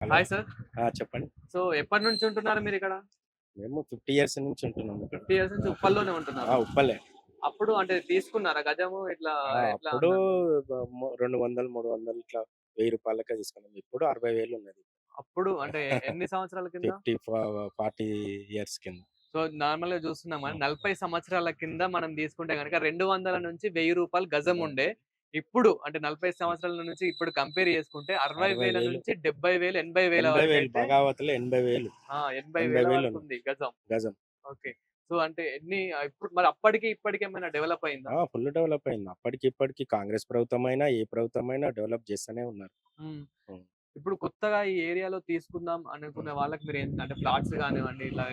Hi sir. చెప్పండి. So ఎప్పటి నుంచి ఉంటున్నారు మీరు ఇక్కడ మేము ఫిఫ్టీ ఇయర్స్ నుంచి ఉంటున్నాము ఇక్కడ. ఫిఫ్టీ ఇయర్స్ నుంచి ఉప్పల్లోనే ఉంటున్నారు. ఉప్పలే. అప్పుడు అంటే తీసుకున్నారా గజము? ఇట్లా అప్పుడు రెండు వందలు మూడు వందలు ఇట్లా వెయ్యి రూపాయలకే తీసుకున్నాం. ఇప్పుడు అరవై వేలు ఉన్నది. అప్పుడు అంటే ఎన్ని సంవత్సరాల కింద? ఫిఫ్టీ ఫార్టీ ఇయర్స్ కింద. సో నార్మల్గా చూస్తున్నాం నలభై సంవత్సరాల కింద మనం తీసుకుంటే కనుక రెండు వందల నుంచి వెయ్యి రూపాయలు గజం ఉండే. ఇప్పుడు అంటే నలభై సంవత్సరాల నుంచి ఇప్పుడు కంపేర్ చేసుకుంటే అరవై వేల. నుంచి డెబ్బై వేలు ఎనభై వేల భగావతిలో ఎనభై వేలు. ఎనభై వేల ఉంది గజం. గజం. ఓకే. సో అంటే ఎన్ని ఇప్పుడు మరి అప్పటికి ఇప్పటికి ఏమైనా డెవలప్ అయిందా? ఫుల్ డెవలప్ అయింది. అప్పటికి ఇప్పటికి కాంగ్రెస్ ప్రభుత్వం అయినా ఏ ప్రభుత్వం అయినా డెవలప్ చేస్తూనే ఉన్నారు. ఇప్పుడు కొత్తగా ఈ ఏరియాలో తీసుకుందాం అనుకునే వాళ్ళకి మీరు ఏం- అంటే ఫ్లాట్స్ కానివ్వండి ఇట్లా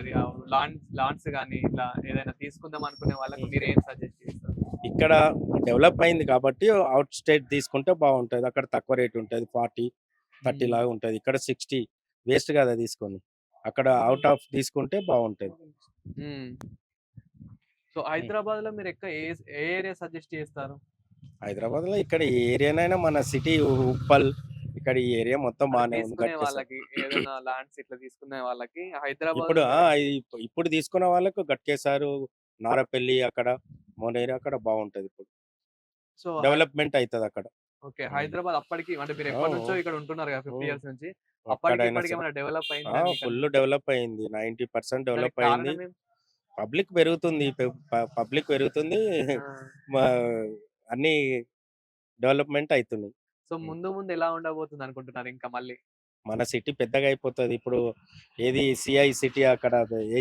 లాండ్స్ లాండ్స్ కానీ ఇట్లా ఏదైనా తీసుకుందాం అనుకునే వాళ్ళకి. మీరు ఏం సజెస్ట్ చేస్తారు? ఇక్కడ డెవలప్ అయింది కాబట్టి అవుట్ స్టేట్ తీసుకుంటే బాగుంటది. అక్కడ తక్కువ రేట్ ఉంటుంది. ఫార్టీ థర్టీ లాగా ఉంటుంది. ఇక్కడ సిక్స్టీ వేస్ట్ కదా తీసుకొని. అక్కడ అవుట్ ఆఫ్ తీసుకుంటే బాగుంటది. సో హైదరాబాద్లో మీరు ఎక్క ఏ ఏరియా సజెస్ట్ చేస్తారు? హైదరాబాద్లో ఇక్కడ ఏ ఏరియానైనా మన సిటీ ఉప్పల్ ఇక్కడ ఈ ఏరియా మొత్తం బాగానే ఉంది. వాళ్ళకి ఏదైనా ల్యాండ్స్ ఇట్లా తీసుకునే వాళ్ళకి హైదరాబాద్ ఇప్పుడు ఇప్పుడు తీసుకున్న వాళ్ళకు గట్కేసారు నారపల్లి అక్కడ మొనేరి అక్కడ బాగుంటది ఇప్పుడు. సో డెవలప్మెంట్ అవుతుంది అక్కడ. ఓకే. హైదరాబాద్ అప్పటికి అంటే మీరు ఎప్పటి నుంచో ఇక్కడ ఉంటున్నారు కదా ఫిఫ్టీ. ఇయర్స్ నుంచి. డెవలప్ అయింది ఫుల్ డెవలప్ అయింది. నైన్టీ పర్సెంట్ డెవలప్ అయింది? పబ్లిక్ పెరుగుతుంది. పబ్లిక్ పెరుగుతుంది. అన్ని డెవలప్మెంట్ అవుతున్నాయి సో ముందు ముందు ఎలా ఉండబోతుంది అనుకుంటున్నారు ఇంకా మళ్ళీ? మన సిటీ పెద్దగా అయిపోతుంది. ఇప్పుడు ఏది సిఐ సిటీ అక్కడ ఏ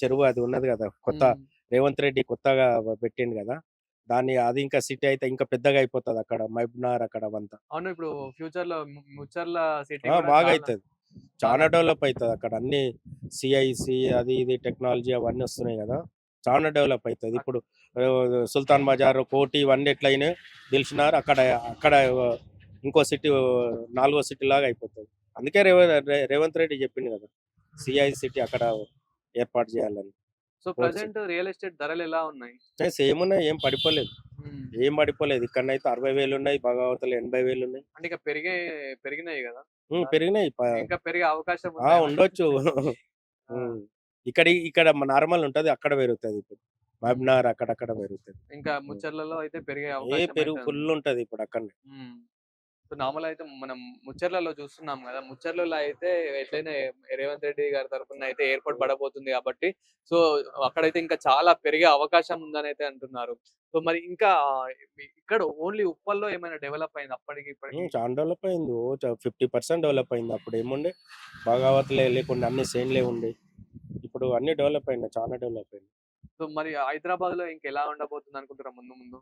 చెరువు అది ఉన్నది కదా కొత్త. రేవంత్ రెడ్డి కొత్తగా పెట్టిండు కదా! దాన్ని అది ఇంకా సిటీ అయితే ఇంకా పెద్దగా అయిపోతుంది అక్కడ మహబూబ్నగర్ అక్కడ అవంతా. అవును ఇప్పుడు ఫ్యూచర్లో ముచ్చర్ల సిటీ బాగా అవుతుంది చాలా డెవలప్ అవుతుంది అక్కడ అన్ని సిఐసి అది ఇది టెక్నాలజీ అవన్నీ వస్తున్నాయి కదా! చాలా డెవలప్ అవుతుంది ఇప్పుడు సుల్తాన్ బజార్ కోటి ఇవన్నీ ఎట్లయినా దిల్సినార్ అక్కడ అక్కడ ఇంకో సిటీ నాలుగో సిటీ లాగా అయిపోతుంది. అందుకే రేవంత్ రెడ్డి చెప్పింది కదా! సిఐ సిటీ అక్కడ ఏర్పాటు చేయాలని. సో ప్రజెంట్ రియల్ ఎస్టేట్ ధరలు ఎలా ఉన్నాయి? సేమ్ ఉన్నాయి ఏం పడిపోలేదు. ఏం పడిపోలేదు. ఇక్కడనైతే అరవై వేలు ఉన్నాయి భగవతలు ఎనభై వేలు ఉన్నాయి అంటే ఇక పెరిగే పెరిగినాయి కదా? పెరిగినాయి. ఇంకా పెరిగే అవకాశం? ఉండొచ్చు. ఇక్కడ ఇక్కడ నార్మల్ ఉంటది అక్కడ పెరుగుతుంది ఇప్పుడు. మహబూబ్నగర్ అక్కడక్కడ పెరుగుతుంది. ఇంకా ముచ్చర్లలో అయితే పెరిగే ఏ పెరుగు అయితే ఫుల్ ఉంటది ఇప్పుడు అక్కడ. సో నార్మల్ అయితే మనం ముచ్చర్లలో చూస్తున్నాం కదా! ముచ్చర్లలో అయితే ఎట్లయినా రేవంత్ రెడ్డి గారి తరఫున అయితే ఎయిర్పోర్ట్ పడబోతుంది కాబట్టి సో అక్కడైతే ఇంకా చాలా పెరిగే అవకాశం ఉందని అయితే అంటున్నారు. సో మరి ఇంకా ఇక్కడ ఓన్లీ ఉప్పల్లో ఏమైనా డెవలప్ అయింది అప్పటికి ఇప్పటికి? చాలా డెవలప్ అయింది. ఓ ఫిఫ్టీ పర్సెంట్ డెవలప్ అయింది. అప్పుడు ఏముండే? భగవత్లే లేకుండా అన్ని సేన్లే ఉండే. ఇప్పుడు అన్ని డెవలప్ అయినాయి. చాలా డెవలప్ అయింది సో మరి హైదరాబాద్లో ఇంకా ఎలా ఉండబోతుంది అనుకుంటారా ముందు ముందు?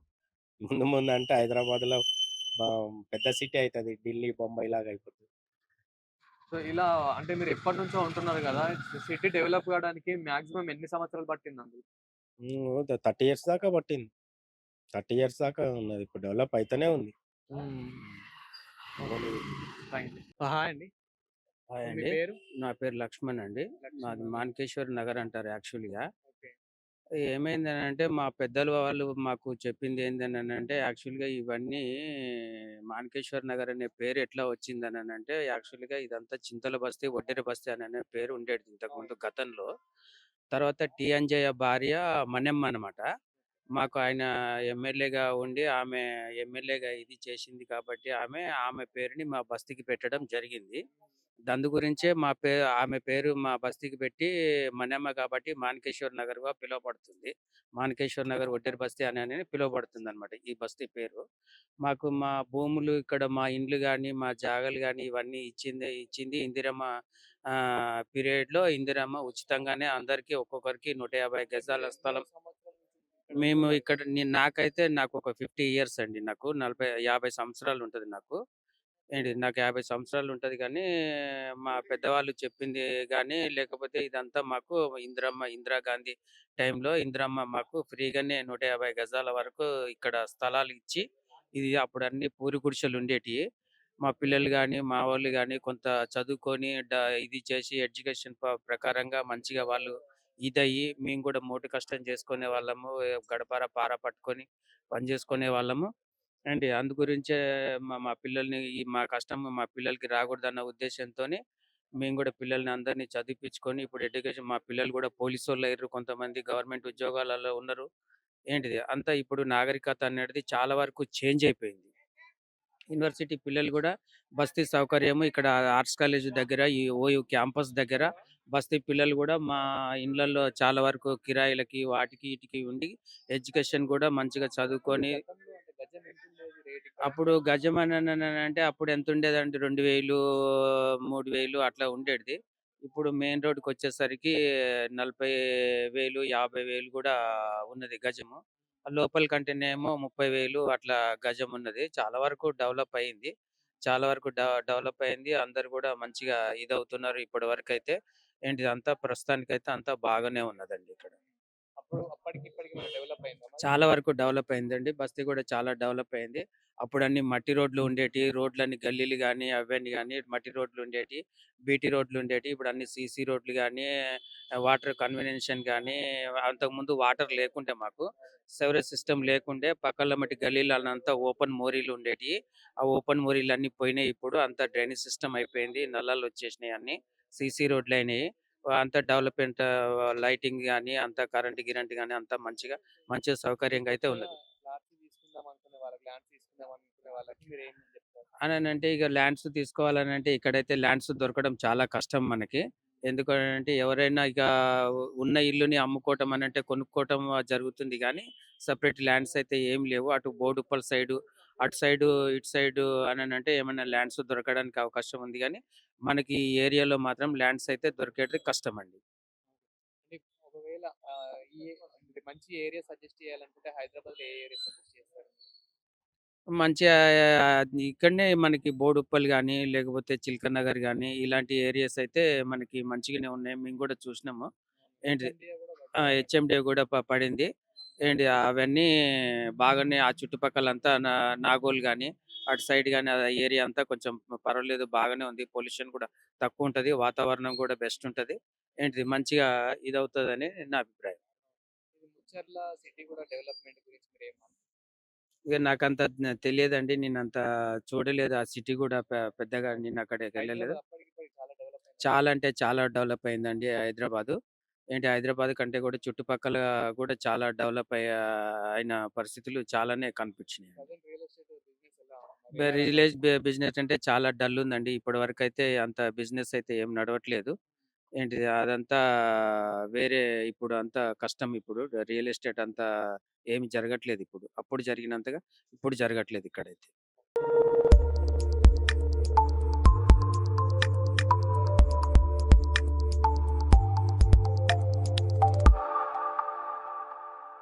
ముందు ముందు అంటే హైదరాబాద్లో పెద్ద సిటీ అవుతుంది ఢిల్లీ బొంబాయి లాగా అయిపోతుంది. సో ఇలా అంటే మీరు ఎప్పటి నుంచో ఉంటున్నారు కదా సిటీ డెవలప్ కావడానికి మాక్సిమం ఎన్ని సంవత్సరాలు పట్టింది అందులో థర్టీ ఇయర్స్ దాకా పట్టింది. థర్టీ ఇయర్స్ దాకా ఉన్నది. ఇప్పుడు డెవలప్ అయితేనే ఉంది. హాయ్ అండి. హాయ్ అండి. పేరు? నా పేరు లక్ష్మణ్ అండి. మాది మాన్కేశ్వర్ నగర్ అంటారు యాక్చువల్గా. ఏమైందని అంటే మా పెద్దలు వాళ్ళు మాకు చెప్పింది ఏందని అంటే యాక్చువల్గా ఇవన్నీ మాన్కేశ్వర్ నగర్ అనే పేరు ఎట్లా వచ్చిందని అంటే యాక్చువల్గా ఇదంతా చింతల బస్తీ ఒడ్డెర బస్తీ అని అనే పేరు ఉండేది ఇంతకుముందు గతంలో. తర్వాత టి. అంజయ్య భార్య మన్నెమ్మ అనమాట. మాకు ఆయన ఎమ్మెల్యేగా ఉండి ఆమె ఎమ్మెల్యేగా ఇది చేసింది కాబట్టి ఆమె ఆమె పేరుని మా బస్తీకి పెట్టడం జరిగింది. దాని గురించే మా పే ఆమె పేరు మా బస్తీకి పెట్టి మన్నెమ్మ కాబట్టి మానకేశ్వర్ నగర్గా పిలువబడుతుంది. మానకేశ్వర్ నగర్ ఒడ్డెర బస్తీ అని అని పిలువబడుతుంది అనమాట ఈ బస్తీ పేరు. మాకు మా భూములు ఇక్కడ మా ఇండ్లు కానీ మా జాగలు కానీ ఇవన్నీ ఇచ్చింది ఇచ్చింది ఇందిరమ్మ పీరియడ్లో ఇందిరమ్మ ఉచితంగానే అందరికీ ఒక్కొక్కరికి నూట యాభై గజాల స్థలం మేము ఇక్కడ నాకైతే నాకు ఒక ఫిఫ్టీ ఇయర్స్ అండి నాకు నలభై యాభై సంవత్సరాలు ఉంటుంది నాకు. ఏంటి నాకు యాభై సంవత్సరాలు ఉంటుంది కానీ మా పెద్దవాళ్ళు చెప్పింది కానీ లేకపోతే ఇదంతా మాకు ఇందిరమ్మ ఇందిరాగాంధీ టైంలో ఇందిరమ్మ మాకు ఫ్రీగానే నూట యాభై గజాల వరకు ఇక్కడ స్థలాలు ఇచ్చి ఇది అప్పుడు అన్ని పూరి గుడిసెలు ఉండేటివి మా పిల్లలు కానీ మా వాళ్ళు కానీ కొంత చదువుకొని ఇది చేసి ఎడ్యుకేషన్ ప్రకారంగా మంచిగా వాళ్ళు ఇదయ్యి మేము కూడా మోటు కష్టం చేసుకునే వాళ్ళము గడపార పార పట్టుకొని పని చేసుకునే వాళ్ళము. అండ్. అందు గురించే మా మా పిల్లల్ని ఈ మా కష్టం మా పిల్లలకి రాకూడదన్న ఉద్దేశంతోని మేము కూడా పిల్లల్ని అందరినీ చదివిపించుకొని ఇప్పుడు ఎడ్యుకేషన్ మా పిల్లలు కూడా పోలీసు వాళ్ళు అయ్యారు. కొంతమంది గవర్నమెంట్ ఉద్యోగాలలో ఉన్నారు. ఏంటిది? అంతా ఇప్పుడు నాగరికత అనేది చాలా వరకు చేంజ్ అయిపోయింది. యూనివర్సిటీ పిల్లలు కూడా బస్తీ సౌకర్యము ఇక్కడ ఆర్ట్స్ కాలేజ్ దగ్గర ఈ ఓయూ క్యాంపస్ దగ్గర బస్తీ పిల్లలు కూడా మా ఇండ్లలో చాలా వరకు కిరాయిలకి వాటికి వీటికి ఉండి ఎడ్యుకేషన్ కూడా మంచిగా చదువుకొని గతంలో అంటే గజం ఎంత ఉండేది రేట్ ఇక్కడ? అప్పుడు గజం అని అంటే అప్పుడు ఎంత ఉండేదండి రెండు వేలు మూడు వేలు అట్లా ఉండేది ఇప్పుడు మెయిన్ రోడ్కి వచ్చేసరికి నలభై వేలు యాభై వేలు కూడా ఉన్నది గజము. లోపల కంటేనేమో ముప్పై వేలు అట్లా గజం ఉన్నది. చాలా వరకు డెవలప్ అయింది. చాలా వరకు డెవలప్ అయింది. అందరు కూడా మంచిగా ఇదవుతున్నారు ఇప్పటి వరకు అయితే ఏంటిది అంతా ప్రస్తుతానికైతే అంతా బాగానే ఉన్నదండి ఇక్కడ. అప్పుడు అప్పటికి చాలా వరకు డెవలప్ అయిందండి. బస్తీ కూడా చాలా డెవలప్ అయింది. అప్పుడు అన్ని మట్టి రోడ్లు ఉండేటి రోడ్లన్నీ గల్లీలు కానీ అవన్నీ కానీ మట్టి రోడ్లు ఉండేటి బీటీ రోడ్లు ఉండేటి ఇప్పుడు అన్ని సీసీ రోడ్లు కానీ వాటర్ కన్వీనియన్షన్ కానీ అంతకుముందు వాటర్ లేకుండే మాకు. సెవరేజ్ సిస్టమ్ లేకుండే పక్కల మట్టి గల్లీలు అంతా ఓపెన్ మోరీలు ఉండేటి. ఆ ఓపెన్ మోరీలు అన్ని పోయినాయి ఇప్పుడు. అంతా డ్రైనేజ్ సిస్టమ్ అయిపోయింది. నల్లాలు వచ్చేసినాయి అన్ని. సీసీ రోడ్లు అయినాయి. అంత డెవలప్మెంట్ లైటింగ్ కానీ అంత కరెంట్ గిరెంట్ కానీ అంతా మంచిగా మంచిగా సౌకర్యంగా అయితే ఉన్నది. అని అంటే ఇక ల్యాండ్స్ తీసుకోవాలని అంటే ఇక్కడైతే ల్యాండ్స్ దొరకడం చాలా కష్టం మనకి. ఎందుకంటే ఎవరైనా ఇక ఉన్న ఇల్లుని అమ్ముకోవటం అని అంటే కొనుక్కోవటం జరుగుతుంది కానీ సపరేట్ ల్యాండ్స్ అయితే ఏం లేవు. అటు బోడుప్పల్ సైడు అటు సైడు ఇటు సైడు అని అంటే ఏమైనా ల్యాండ్స్ దొరకడానికి అవకాశం ఉంది కానీ మనకి ఈ ఏరియాలో మాత్రం ల్యాండ్స్ అయితే దొరికేది కష్టం అండి అంటే ఒకవేళ ఆ, ఈ అంటే మంచి ఏరియా సజెస్ట్ చేయాలనుకుంటే హైదరాబాద్లో ఏ ఏరియా సజెస్ట్ చేస్తారు? ఇక్కడనే మనకి బోడుప్పల్ కానీ లేకపోతే చిల్కన్ నగర్ కానీ ఇలాంటి ఏరియాస్ అయితే మనకి మంచిగానే ఉన్నాయి. మేము కూడా చూసినాము. ఏంటి కూడా. హెచ్ఎండి కూడా ప- పడింది. ఏంటి అవన్నీ బాగానే ఆ చుట్టుపక్కలంతా నా నాగోల్ కానీ అటు సైడ్ కానీ ఆ ఏరియా అంతా కొంచెం పర్వాలేదు బాగానే ఉంది. పొల్యూషన్ కూడా తక్కువ ఉంటుంది వాతావరణం కూడా బెస్ట్ ఉంటుంది. ఏంటిది? మంచిగా ఇది అవుతుందని నా అభిప్రాయం. ఇది ముచ్చర్ల సిటీ కూడా డెవలప్మెంట్ గురించి మీరు ఏం ఇక నాకు అంత తెలియదండి. నేను అంత చూడలేదు. ఆ సిటీ కూడా పెద్దగా నేను అక్కడికి వెళ్ళలేదు. చాలా అంటే చాలా డెవలప్ అయిందండి హైదరాబాద్. ఏంటి హైదరాబాద్ కంటే కూడా చుట్టుపక్కల కూడా చాలా డెవలప్ అయ్యా అయిన పరిస్థితులు చాలానే కనిపించినాయి ప్రజెంట్ రియల్ ఎస్టేట్ బిజినెస్ ఎలా రిలేజ్ బిజినెస్ అంటే చాలా డల్ ఉందండి. ఇప్పటి వరకు అయితే అంత బిజినెస్ అయితే ఏం నడవట్లేదు. ఏంటి అదంతా వేరే ఇప్పుడు అంతా కష్టం ఇప్పుడు. రియల్ ఎస్టేట్ అంతా ఏమి జరగట్లేదు ఇప్పుడు. అప్పుడు జరిగినంతగా ఇప్పుడు జరగట్లేదు ఇక్కడైతే.